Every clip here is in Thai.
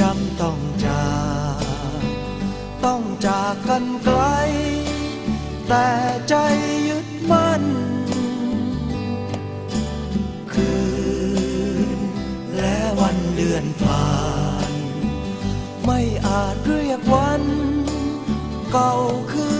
จำต้องจากต้องจากกันไกล แต่ใจยึดมั่น คืนและวันเดือนผ่าน ไม่อาจเรียกวัน เก่าคืนหวน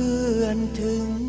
เพื่อนถึง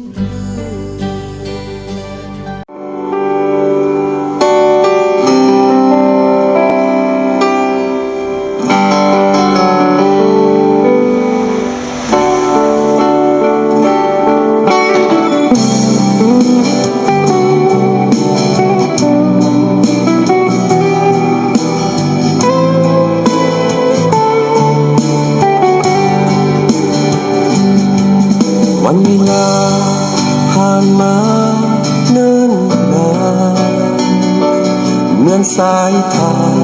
สายทาน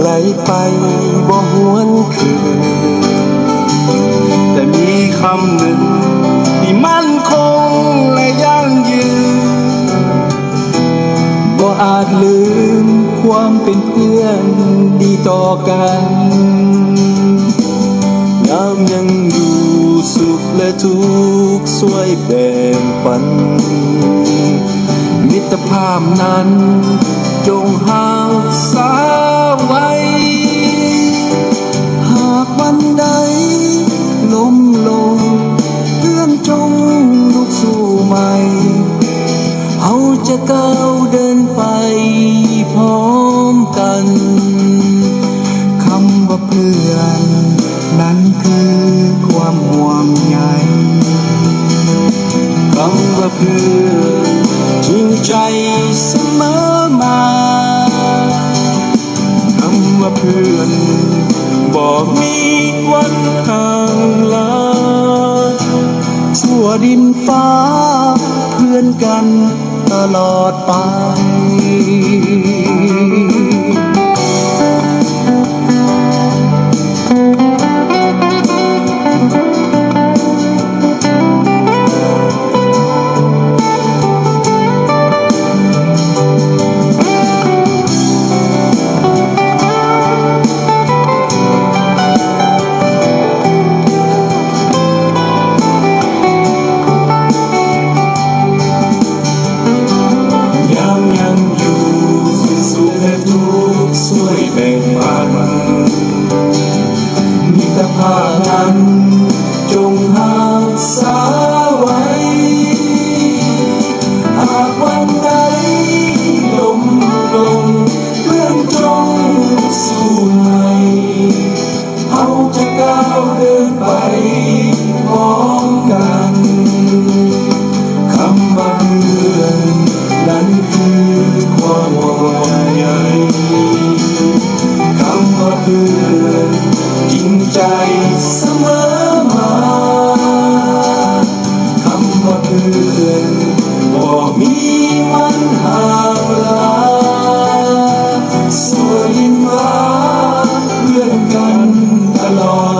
ไหลไปบ่หวนคืน แต่มีคำหนึ่งที่มั่นคงและยั่งยืนบ่อาจลืมความเป็นเพื่อนดีต่อกันยามยังอยู่สุขและทุกข์ช่วยแบ่งปันมิตรภาพนั้น จงหาสาไว้ หากวันใดล้มลงเพื่อนจงลุกสู้ใหม่เราจะก้าวเดินไปพร้อมกันคำว่าเพื่อน นั้นคือความห่วงใยคำว่าเพื่อนจริงใจเสมอมา ว่าเพื่อน บอกมีวันห่างลาชั่วดินฟ้า เพื่อนกันตลอดไป มอมาคำว่าเพื่อนบอกมีมันห่างลาสวยยิ้มราเพื่อนกันตลอด